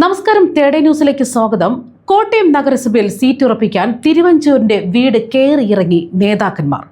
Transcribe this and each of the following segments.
നമസ്കാരം തേടേ ന്യൂസിലേക്ക് സ്വാഗതം. കോട്ടയം നഗരസഭയിൽ സീറ്റ് ഉറപ്പിക്കാൻ തിരുവഞ്ചൂരിന്റെ വീട് കയറിയിറങ്ങി നേതാക്കന്മാർ.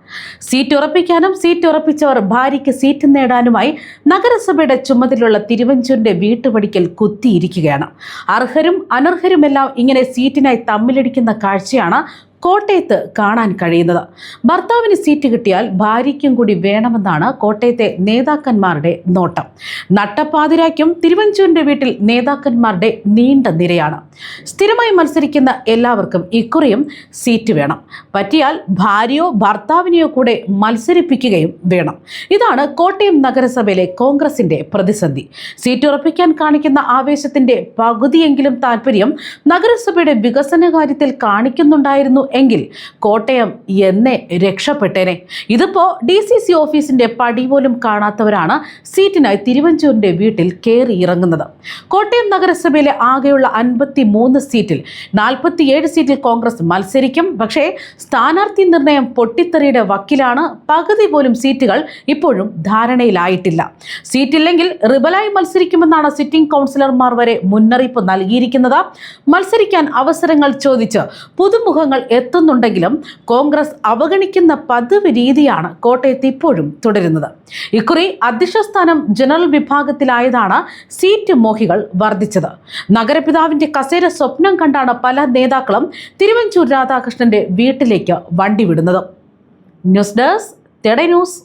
സീറ്റ് ഉറപ്പിക്കാനും സീറ്റ് ഉറപ്പിച്ചവർ ഭാര്യയ്ക്ക് സീറ്റ് നേടാനുമായി നഗരസഭയുടെ ചുമതലയുള്ള തിരുവഞ്ചൂരിന്റെ വീട്ടുപടിക്കൽ കുത്തിയിരിക്കുകയാണ്. അർഹരും അനർഹരുമെല്ലാം ഇങ്ങനെ സീറ്റിനായി തമ്മിലടിക്കുന്ന കാഴ്ചയാണ് കോട്ടയത്ത് കാണാൻ കഴിയുന്നത്. ഭർത്താവിന് സീറ്റ് കിട്ടിയാൽ ഭാര്യയ്ക്കും കൂടി വേണമെന്നാണ് കോട്ടയത്തെ നേതാക്കന്മാരുടെ നോട്ടം. നട്ടപ്പാതിരാക്കും തിരുവഞ്ചൂരിന്റെ വീട്ടിൽ നേതാക്കന്മാരുടെ നീണ്ട നിരയാണ്. സ്ഥിരമായി മത്സരിക്കുന്ന എല്ലാവർക്കും ഇക്കുറിയും സീറ്റ് വേണം. പറ്റിയാൽ ഭാര്യയോ ഭർത്താവിനെയോ കൂടെ മത്സരിപ്പിക്കുകയും വേണം. ഇതാണ് കോട്ടയം നഗരസഭയിലെ കോൺഗ്രസിന്റെ പ്രതിസന്ധി. സീറ്റ് ഉറപ്പിക്കാൻ കാണിക്കുന്ന ആവേശത്തിന്റെ പകുതിയെങ്കിലും താല്പര്യം നഗരസഭയുടെ വികസന കാര്യത്തിൽ കാണിക്കുന്നുണ്ടായിരുന്നു എങ്കിൽ കോട്ടയം എന്നെ രക്ഷപ്പെട്ടേനെ. ഇതിപ്പോ ഡി സി സി ഓഫീസിന്റെ പടി പോലും കാണാത്തവരാണ് സീറ്റിനായി തിരുവഞ്ചൂരിന്റെ വീട്ടിൽ കയറി ഇറങ്ങുന്നത്. കോട്ടയം നഗരസഭയിലെ ആകെയുള്ള അൻപത്തി മൂന്ന് സീറ്റിൽ നാൽപ്പത്തിയേഴ് സീറ്റിൽ കോൺഗ്രസ് മത്സരിക്കും. പക്ഷേ സ്ഥാനാർത്ഥി നിർണയം പൊട്ടിത്തെറിയുടെ വക്കിലാണ്. പകുതി പോലും സീറ്റുകൾ ഇപ്പോഴും ധാരണയിലായിട്ടില്ല. സീറ്റില്ലെങ്കിൽ റിബലായി മത്സരിക്കുമെന്നാണ് സിറ്റിംഗ് കൗൺസിലർമാർ വരെ മുന്നറിയിപ്പ് നൽകിയിരിക്കുന്നത്. മത്സരിക്കാൻ അവസരങ്ങൾ ചോദിച്ച് പുതുമുഖങ്ങൾ എത്തുന്നുണ്ടെങ്കിലും കോൺഗ്രസ് അവഗണിക്കുന്ന പതിവ് രീതിയാണ് കോട്ടയത്ത് ഇപ്പോഴും തുടരുന്നത്. ഇക്കുറി അധ്യക്ഷ സ്ഥാനം ജനറൽ വിഭാഗത്തിലായതാണ് സീറ്റ് മോഹികൾ വർദ്ധിച്ചത്. നഗരപിതാവിന്റെ കസേര സ്വപ്നം കണ്ടാണ് പല നേതാക്കളും തിരുവഞ്ചൂർ രാധാകൃഷ്ണന്റെ വീട്ടിലേക്ക് വണ്ടി വിടുന്നത്. ന്യൂസ് ഡെസ്ക് തെട ന്യൂസ്.